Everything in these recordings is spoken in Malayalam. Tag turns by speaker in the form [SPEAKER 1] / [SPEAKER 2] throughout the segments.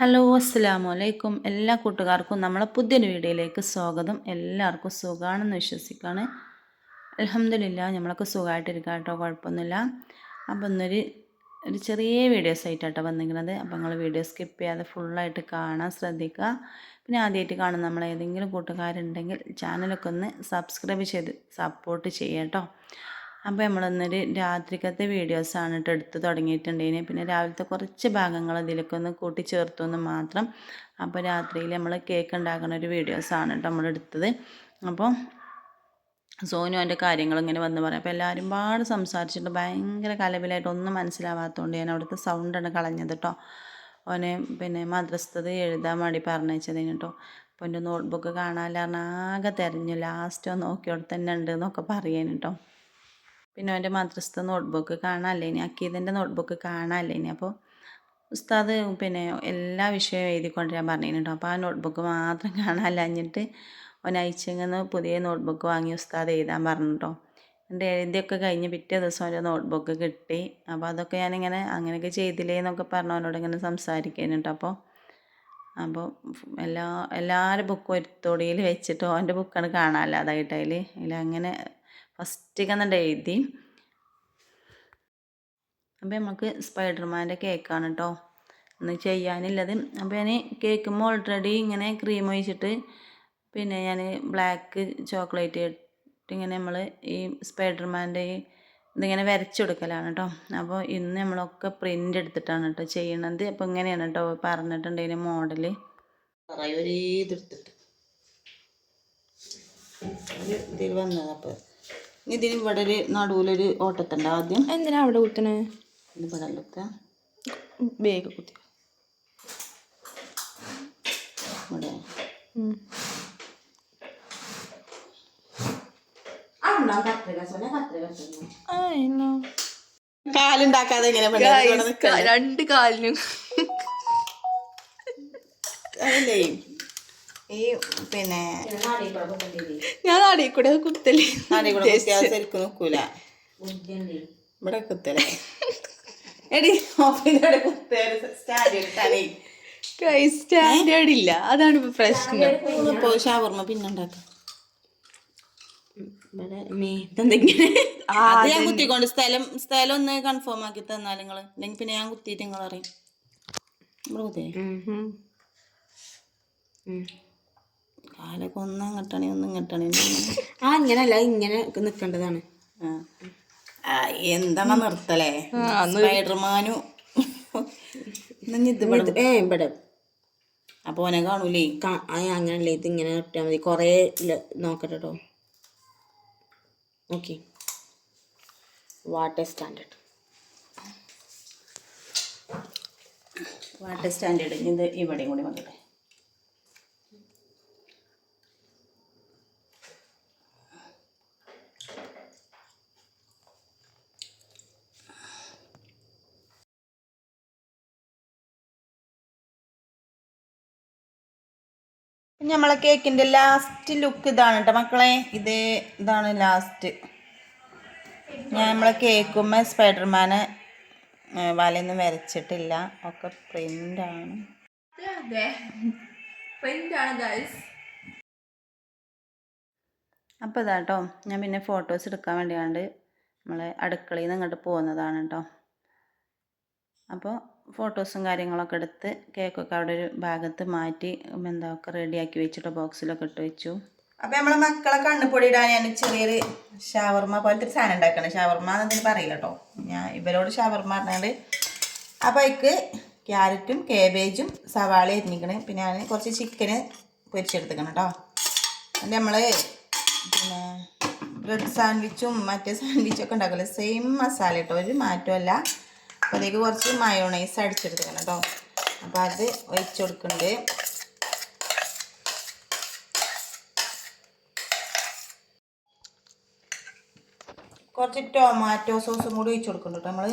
[SPEAKER 1] ഹലോ അസ്സലാമു അലൈക്കും എല്ലാ കൂട്ടുകാർക്കും നമ്മളെ പുതിയൊരു വീഡിയോയിലേക്ക് സ്വാഗതം. എല്ലാവർക്കും സുഖമാണെന്ന് വിശ്വസിക്കുകയാണ്. അലഹമില്ല നമ്മളൊക്കെ സുഖമായിട്ടിരിക്കുക കേട്ടോ. കുഴപ്പമൊന്നുമില്ല. അപ്പോൾ ഇന്നൊരു ഒരു ചെറിയ വീഡിയോസ് ആയിട്ടാട്ടോ വന്നിരിക്കുന്നത്. അപ്പോൾ നിങ്ങൾ വീഡിയോ സ്കിപ്പ് ചെയ്യാതെ ഫുള്ളായിട്ട് കാണാൻ ശ്രദ്ധിക്കുക. പിന്നെ ആദ്യമായിട്ട് കാണുന്ന നമ്മൾ ഏതെങ്കിലും കൂട്ടുകാരുണ്ടെങ്കിൽ ചാനലൊക്കെ ഒന്ന് സബ്സ്ക്രൈബ് ചെയ്ത് സപ്പോർട്ട് ചെയ്യാം കേട്ടോ. അപ്പോൾ നമ്മൾ ഇന്നൊരു രാത്രിക്കത്തെ വീഡിയോസാണ് കേട്ടോ എടുത്ത് തുടങ്ങിയിട്ടുണ്ടെങ്കിൽ പിന്നെ രാവിലത്തെ കുറച്ച് ഭാഗങ്ങൾ ഇതിലൊക്കെ ഒന്ന് കൂട്ടിച്ചേർത്തൊന്ന് മാത്രം അപ്പോൾ രാത്രിയിൽ നമ്മൾ കേക്ക് ഉണ്ടാക്കുന്ന ഒരു വീഡിയോസാണ് കേട്ടോ നമ്മൾ എടുത്തത്. അപ്പോൾ സോനു എന്റെ കാര്യങ്ങൾ ഇങ്ങനെ വന്ന് പറയാം. അപ്പോൾ എല്ലാവരും പാട് സംസാരിച്ചിട്ട് ഭയങ്കര കലവിലായിട്ട് ഒന്നും മനസ്സിലാവാത്തതുകൊണ്ട് ഞാൻ അവിടുത്തെ സൗണ്ടാണ് കളഞ്ഞത് കേട്ടോ ഓനെ പിന്നെ മദ്രസ്ഥത് എഴുതാൻ വേണ്ടി പറഞ്ഞേച്ചതിന് കേട്ടോ അപ്പോൾ എന്റെ നോട്ട്ബുക്ക് കാണാൻ ആകെ തിരഞ്ഞു. ലാസ്റ്റ് നോക്കിയോടെ തന്നെ ഉണ്ട് എന്നൊക്കെ പറയാൻ കേട്ടോ പിന്നെ അവന്റെ മദ്രസത്തെ നോട്ട്ബുക്ക് കാണാനല്ലേ ഇനി അക്കീദിന്റെ നോട്ട്ബുക്ക് കാണാനല്ലേ ഇനി അപ്പോൾ ഉസ്താദ് പിന്നെ എല്ലാ വിഷയവും എഴുതിക്കൊണ്ടിരാൻ പറഞ്ഞിട്ടുണ്ടോ അപ്പോൾ ആ നോട്ട്ബുക്ക് മാത്രം കാണാനല്ലഞ്ഞിട്ട് അവൻ അയച്ചെങ്കിൽ പുതിയ നോട്ട്ബുക്ക് വാങ്ങി ഉസ്താദ് എഴുതാൻ പറഞ്ഞിട്ടോ എന്റെ എഴുതിയൊക്കെ കഴിഞ്ഞ് പിറ്റേ ദിവസം ഒരു നോട്ട്ബുക്ക് കിട്ടി. അപ്പോൾ അതൊക്കെ ഞാനിങ്ങനെ അങ്ങനെയൊക്കെ ചെയ്തില്ലേ എന്നൊക്കെ പറഞ്ഞു അവനോട് ഇങ്ങനെ സംസാരിക്കാനുണ്ട് അപ്പോൾ അപ്പോൾ എല്ലാ എല്ലാവരും ബുക്കും ഒരു തൊടിയിൽ വെച്ചിട്ട് അവന്റെ ബുക്കാണ് കാണാനില്ലാതായിട്ട് അതിൽ. അതിൽ അങ്ങനെ ഫസ്റ്റ് എന്നിട്ട് എഴുതി. അപ്പോൾ നമുക്ക് സ്പൈഡർമാന്റെ കേക്കാണ് കേട്ടോ ഒന്ന് ചെയ്യാനുള്ളത് അപ്പോൾ ഞാൻ കേൾക്കുമ്പോൾ ഓൾറെഡി ഇങ്ങനെ ക്രീം ഒഴിച്ചിട്ട് പിന്നെ ഞാൻ ബ്ലാക്ക് ചോക്ലേറ്റ് ഇങ്ങനെ നമ്മൾ ഈ സ്പൈഡർമാന്റെ ഇതിങ്ങനെ വരച്ചെടുക്കലാണ് കേട്ടോ അപ്പോൾ ഇന്ന് നമ്മളൊക്കെ പ്രിന്റ് എടുത്തിട്ടാണ് കേട്ടോ ചെയ്യണത്. അപ്പോൾ ഇങ്ങനെയാണ് കേട്ടോ പറഞ്ഞിട്ടുണ്ട് ഇതിന്റെ മോഡൽ ഒരേ ഇതെടുത്തിട്ട് ഇതിൽ വന്നത് അപ്പോൾ ഇതിന് ഇവിടെ ഒരു നടുവിലൊരു ഓട്ടത്തുണ്ട് ആദ്യം.
[SPEAKER 2] എന്തിനാ അവിടെ കുത്തണേ?
[SPEAKER 1] ഇവിടെ കുത്തുക
[SPEAKER 2] വേഗം കുത്തി.
[SPEAKER 1] ഇവിടെ. കാലുണ്ടാക്കാതെ
[SPEAKER 2] രണ്ട് കാലിനും.
[SPEAKER 1] അതല്ലേ? ഈ പിന്നെ
[SPEAKER 2] ഞാൻ നാടിൽ കൂടെ
[SPEAKER 1] കുത്തൽ ശരിക്കും നിൽക്കൂല ഇവിടെ കുത്തലേ. എടി ഓഫീസിലൂടെ കുത്തേ
[SPEAKER 2] സ്റ്റാൻഡേർഡ് ഇല്ല. അതാണ് ഇപ്പൊ പ്രശ്നം.
[SPEAKER 1] ഷവർമ്മ പിന്നെ ഉണ്ടാക്കാം. ഞാൻ കുത്തിക്കൊണ്ട് സ്ഥലം സ്ഥലം ഒന്ന് കൺഫേം ആക്കി തന്നാൽ നിങ്ങൾ അല്ലെങ്കിൽ പിന്നെ ഞാൻ കുത്തിയിട്ട് നിങ്ങൾ അറിയും ഇവിടെ കുത്തിയേ കാലൊക്കെ ഒന്നും ഇങ്ങട്ടാണേ ഒന്നും ഇങ്ങട്ടാണേ.
[SPEAKER 2] ആ ഇങ്ങനല്ല ഇങ്ങനെ നിൽക്കേണ്ടതാണ്
[SPEAKER 1] എന്താണ് നിർത്തലേ? സ്പൈഡർമാനു.
[SPEAKER 2] ഏ ഇവിടെ.
[SPEAKER 1] അപ്പൊ ഓനെ കാണൂലേ?
[SPEAKER 2] ആ അങ്ങനല്ലേ ഇത് ഇങ്ങനെ ഇട്ടാൽ മതി. കുറേ നോക്കട്ടെ കേട്ടോ okay water standard.
[SPEAKER 1] Water standard. ഇത് ഇവിടെയും കൂടി വന്നിട്ടെ. നമ്മളെ കേക്കിന്റെ ലാസ്റ്റ് ലുക്ക് ഇതാണ് കേട്ടോ മക്കളെ. ഇത് ഇതാണ് ലാസ്റ്റ് ഞാൻ നമ്മളെ കേക്കുമ്മ സ്പൈഡർമാനെ വലയൊന്നും വരച്ചിട്ടില്ല. ഒക്കെ പ്രിന്റ് ആണ്. പ്രിന്റാണ് അപ്പോൾ കേട്ടോ ഞാൻ പിന്നെ ഫോട്ടോസ് എടുക്കാൻ വേണ്ടിയാണ്ട് നമ്മളെ അടുക്കളയിൽ നിന്ന് ഇങ്ങോട്ട് പോകുന്നതാണ് കേട്ടോ അപ്പോൾ ഫോട്ടോസും കാര്യങ്ങളൊക്കെ എടുത്ത് കേക്കൊക്കെ അവിടെ ഒരു ഭാഗത്ത് മാറ്റി എന്താ ഒക്കെ റെഡിയാക്കി വെച്ചിട്ട് ബോക്സിലൊക്കെ ഇട്ട് വെച്ചു. അപ്പോൾ നമ്മളെ മക്കളെ കണ്ണുപൊടി ഇടാൻ ഞാൻ ചെറിയൊരു ഷവർമ്മ പോലത്തെ ഒരു സാധനം ഉണ്ടാക്കണം. ഷവർമ്മ എന്നതിന് പറയില്ല കേട്ടോ. ഞാൻ ഇവരോട് ഷവർമ്മ പറഞ്ഞാണ്ട് അപ്പോൾ അതിക്ക് ക്യാരറ്റും കേബേജും സവാള അരിഞ്ഞിക്കണം പിന്നെ ഞാൻ കുറച്ച് ചിക്കന് പൊരിച്ചെടുത്തിക്കണം കേട്ടോ. എന്നിട്ട് നമ്മൾ പിന്നെ ബ്രെഡ് സാൻഡ്വിച്ചും മറ്റേ സാൻഡ്വിച്ചും ഒക്കെ ഉണ്ടാക്കില്ല സെയിം മസാല കേട്ടോ ഒരു മാറ്റമല്ല അപ്പോൾ അതിലേക്ക് കുറച്ച് മയോണൈസ് അടിച്ചെടുക്കണം കേട്ടോ. അപ്പോൾ അത് ഒഴിച്ചു കൊടുക്കുന്നുണ്ട്. കുറച്ച് ടൊമാറ്റോ സോസും കൂടി ഒഴിച്ചു കൊടുക്കുന്നുണ്ട് നമ്മൾ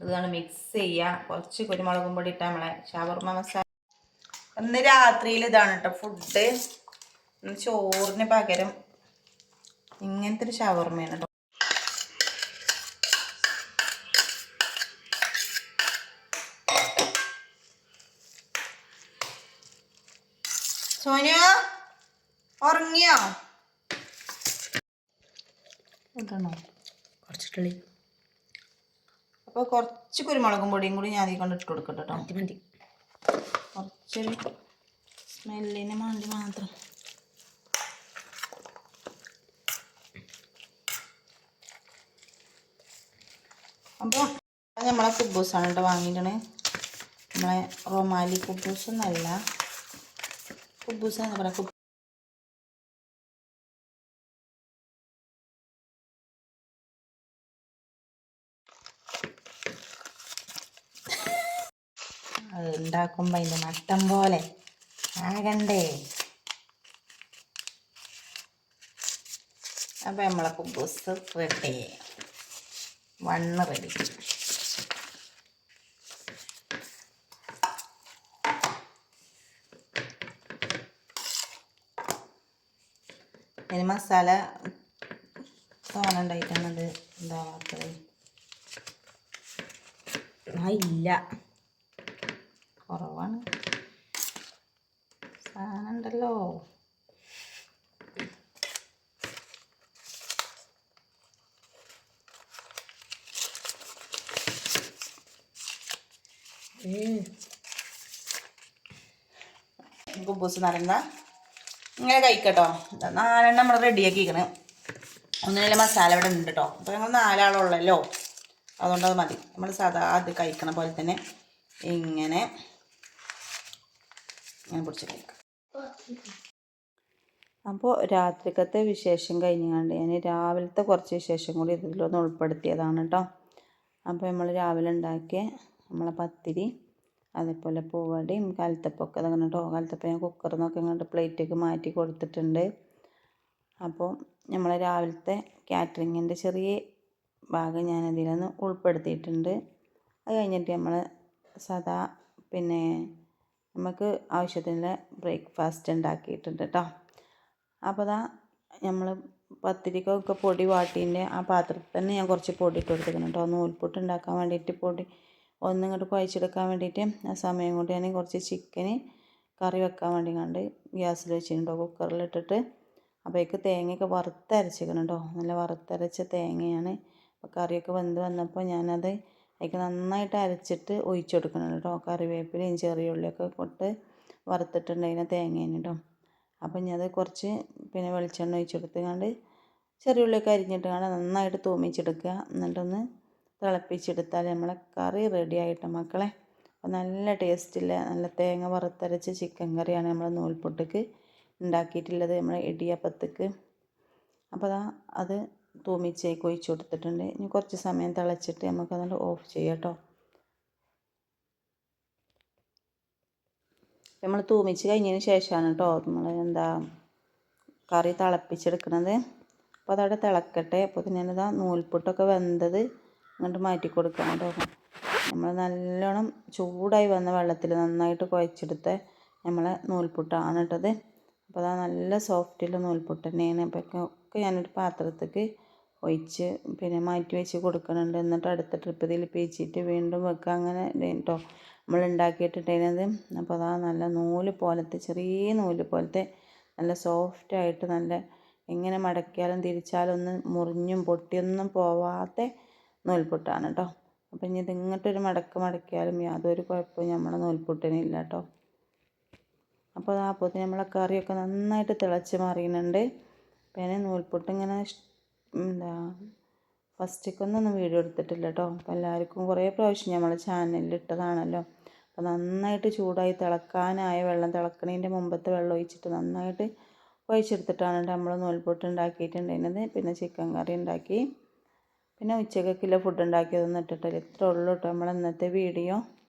[SPEAKER 1] ഇതാണ് മിക്സ് ചെയ്യുക കുറച്ച് കുരുമുളകും പൊടി ഇട്ടാൽ നമ്മളെ ഷവർമ മസാല ഇന്ന് രാത്രിയിൽ ഇതാണ് കേട്ടോ ഫുഡ് ചോറിന് പകരം ഇങ്ങനത്തെ ഒരു ഷവർമയാണ് കേട്ടോ. സോനു ഉറങ്ങിയോ? ഇടണോ
[SPEAKER 2] കുറച്ചിട്ടുള്ളി.
[SPEAKER 1] അപ്പോൾ കുറച്ച് കുരുമുളകും പൊടിയും കൂടി ഞാൻ അതിൽ കൊണ്ട് ഇട്ട് കൊടുക്കട്ടെ കേട്ടോ
[SPEAKER 2] മതി മതി.
[SPEAKER 1] കുറച്ചൊരു സ്മെല്ലിന് വേണ്ടി മാത്രം. അപ്പോൾ നമ്മളെ കുബൂസാണ് കേട്ടോ വാങ്ങിയിട്ടാണ് നമ്മളെ റൊമാലി കുബൂസ് എന്നല്ല കുബൂസ് എന്ന് പറയാം അത് ഉണ്ടാക്കുമ്പോൾ അതിന്റെ മട്ടം പോലെ ആകണ്ടേ. അപ്പം നമ്മളെ കുബൂസ് റെഡി വണ്ണ് റെഡി. അതിന് മസാല തോന്നുണ്ടായിട്ടാണത് എന്താവാത്തത്
[SPEAKER 2] ആ ഇല്ല.
[SPEAKER 1] കുറവാണ്. സാധനം ഉണ്ടല്ലോ. കുബൂസ് നടന്ന ഇങ്ങനെ കഴിക്കട്ടോ. നാലെണ്ണം നമ്മൾ റെഡിയാക്കിക്കണ് ഒന്നിനുള്ള മസാല ഇവിടെ ഉണ്ട് കേട്ടോ അപ്പോൾ ഞങ്ങൾ നാലാളുള്ളല്ലോ അതുകൊണ്ട് അത് മതി. നമ്മൾ സാധാ അത് കഴിക്കണ പോലെ തന്നെ ഇങ്ങനെ ഇങ്ങനെ പിടിച്ച് കഴിക്കാം. അപ്പോൾ രാത്രിക്കത്തെ വിശേഷം കഴിഞ്ഞാണ്ട് ഞാൻ രാവിലത്തെ കുറച്ച് വിശേഷം കൂടി ഇതിലൊന്ന് ഉൾപ്പെടുത്തിയതാണ് കേട്ടോ അപ്പോൾ നമ്മൾ രാവിലെ ഉണ്ടാക്കിയ നമ്മളെ പത്തിരി അതേപോലെ പൂവടയും കലത്തപ്പൊക്കെ അതങ്ങനെ കേട്ടോ കലത്തപ്പം ഞാൻ കുക്കറിൽ നിന്നൊക്കെ ഇങ്ങോട്ട് പ്ലേറ്റൊക്കെ മാറ്റി കൊടുത്തിട്ടുണ്ട്. അപ്പോൾ നമ്മൾ രാവിലത്തെ കാറ്ററിങ്ങിന്റെ ചെറിയ ഭാഗം ഞാൻ ഇതിലൊന്ന് ഉൾപ്പെടുത്തിയിട്ടുണ്ട്. അത് കഴിഞ്ഞിട്ട് നമ്മൾ സദാ പിന്നെ നമുക്ക് ആവശ്യത്തിനുള്ള ബ്രേക്ക്ഫാസ്റ്റ് ഉണ്ടാക്കിയിട്ടുണ്ട് കേട്ടോ. അപ്പോൾ ദാ നമ്മൾ പത്തിരിക്കൊക്കെ പൊടി വാട്ടീന്റെ ആ പാത്രത്തിൽ തന്നെ ഞാൻ കുറച്ച് പൊടി ഇട്ട് കൊടുത്തിരിക്കണം കേട്ടോ. നൂൽപുട്ട് ഉണ്ടാക്കാൻ വേണ്ടിയിട്ട് പൊടി ഒന്നിങ്ങോട്ട് കുഴച്ചെടുക്കാൻ വേണ്ടിയിട്ട് ആ സമയം കൊണ്ട് ഞാൻ കുറച്ച് ചിക്കന് കറി വെക്കാൻ വേണ്ടി കണ്ട് ഗ്യാസിൽ വെച്ചിട്ടുണ്ടോ. കുക്കറിലിട്ടിട്ട് അപ്പോഴേക്ക് തേങ്ങയൊക്കെ വറുത്തരച്ചിരിക്കണം കേട്ടോ നല്ല വറുത്തരച്ച തേങ്ങയാണ്. അപ്പോൾ കറിയൊക്കെ വെന്ത് വന്നപ്പോൾ ഞാനത് അതിലേക്ക് നന്നായിട്ട് അരച്ചിട്ട് ഒഴിച്ചു കൊടുക്കണം കേട്ടോ കറിവേപ്പിലയും ചെറിയ ഉള്ളിയൊക്കെ കൊട്ട് വറുത്തിട്ടുണ്ടായിരുന്ന തേങ്ങയാണ് കേട്ടോ അപ്പം ഞാനത് കുറച്ച് പിന്നെ വെളിച്ചെണ്ണ ഒഴിച്ചെടുത്ത് കണ്ട് ചെറിയ ഉള്ളിയൊക്കെ അരിഞ്ഞിട്ട് കണ്ട് നന്നായിട്ട് തൂമിച്ചെടുക്കുക. എന്നിട്ടൊന്ന് തിളപ്പിച്ചെടുത്താൽ നമ്മളെ കറി റെഡി ആയിട്ട് മക്കളെ. അപ്പോൾ നല്ല ടേസ്റ്റില്ല നല്ല തേങ്ങ വറുത്തരച്ച് ചിക്കൻ കറിയാണ് നമ്മൾ നൂൽപൊട്ടിക്ക് ഉണ്ടാക്കിയിട്ടുള്ളത് നമ്മളെ ഇടിയപ്പത്തേക്ക്. അപ്പോൾ അതാ അത് തൂമിച്ചേക്ക് ഒഴിച്ച് കൊടുത്തിട്ടുണ്ട്. ഇനി കുറച്ച് സമയം തിളച്ചിട്ട് നമുക്ക് അതുകൊണ്ട് ഓഫ് ചെയ്യാം കേട്ടോ നമ്മൾ തൂമിച്ച് കഴിഞ്ഞതിന് ശേഷമാണ് കേട്ടോ നമ്മൾ എന്താ കറി തിളപ്പിച്ചെടുക്കുന്നത് അപ്പോൾ അതവിടെ തിളക്കട്ടെ. അപ്പോൾ ഞാനിതാ നൂൽപുട്ടൊക്കെ വെന്തത് ഇങ്ങോട്ട് മാറ്റി കൊടുക്കണം കേട്ടോ. നമ്മൾ നല്ലോണം ചൂടായി വന്ന വെള്ളത്തിൽ നന്നായിട്ട് കുഴച്ചെടുത്ത നമ്മളെ നൂൽപുട്ടാണ് ഇട്ടത് അപ്പോൾ അതാ നല്ല സോഫ്റ്റിൽ നൂൽപുട്ട് തന്നെയാണ്. അപ്പോൾ ഒക്കെ ഞാനൊരു പാത്രത്തേക്ക് ഒഴിച്ച് പിന്നെ മാറ്റി വെച്ച് കൊടുക്കുന്നുണ്ട്. എന്നിട്ട് അടുത്ത ട്രിപ്പ് ഇതിൽ പീച്ചിട്ട് വീണ്ടും വെക്കുക. അങ്ങനെ കേട്ടോ നമ്മൾ ഉണ്ടാക്കിയിട്ടുണ്ടായിരുന്നത്. അപ്പോൾ അതാ നല്ല നൂൽ പോലത്തെ ചെറിയ നൂൽ പോലത്തെ നല്ല സോഫ്റ്റായിട്ട് നല്ല എങ്ങനെ മടക്കിയാലും തിരിച്ചാലും ഒന്നും മുറിഞ്ഞും പൊട്ടിയൊന്നും പോവാത്ത നൂൽപുട്ടാണ് കേട്ടോ അപ്പം ഇനി ഇത് ഇങ്ങോട്ടൊരു മടക്ക് മടക്കിയാലും യാതൊരു കുഴപ്പവും നമ്മുടെ നൂൽപുട്ടിനില്ല കേട്ടോ അപ്പോൾ ആ പൊതി നമ്മളെ കറിയൊക്കെ നന്നായിട്ട് തിളച്ച് മാറിയുന്നുണ്ട് പിന്നെ നൂൽപുട്ട് ഇങ്ങനെ എന്താ ഫസ്റ്റേക്കൊന്നും വീഡിയോ എടുത്തിട്ടില്ല കേട്ടോ അപ്പോൾ എല്ലാവർക്കും കുറേ പ്രാവശ്യം നമ്മളെ ചാനലിൽ ഇട്ടതാണല്ലോ. അപ്പോൾ നന്നായിട്ട് ചൂടായി തിളക്കാനായ വെള്ളം തിളക്കണതിന്റെ മുമ്പത്തെ വെള്ളം ഒഴിച്ചിട്ട് നന്നായിട്ട് ഒഴിച്ചെടുത്തിട്ടാണ് നമ്മൾ നൂൽപുട്ട് ഉണ്ടാക്കിയിട്ടുണ്ടായിരുന്നത്. പിന്നെ ചിക്കൻ കറി ഉണ്ടാക്കി. പിന്നെ ഉച്ചക്കൊക്കെയുള്ള ഫുഡ് ഉണ്ടാക്കിയതൊന്നും ഇട്ടിട്ടില്ല. ഇത്രയേ ഉള്ളൂ കേട്ടോ നമ്മളെ ഇന്നത്തെ വീഡിയോ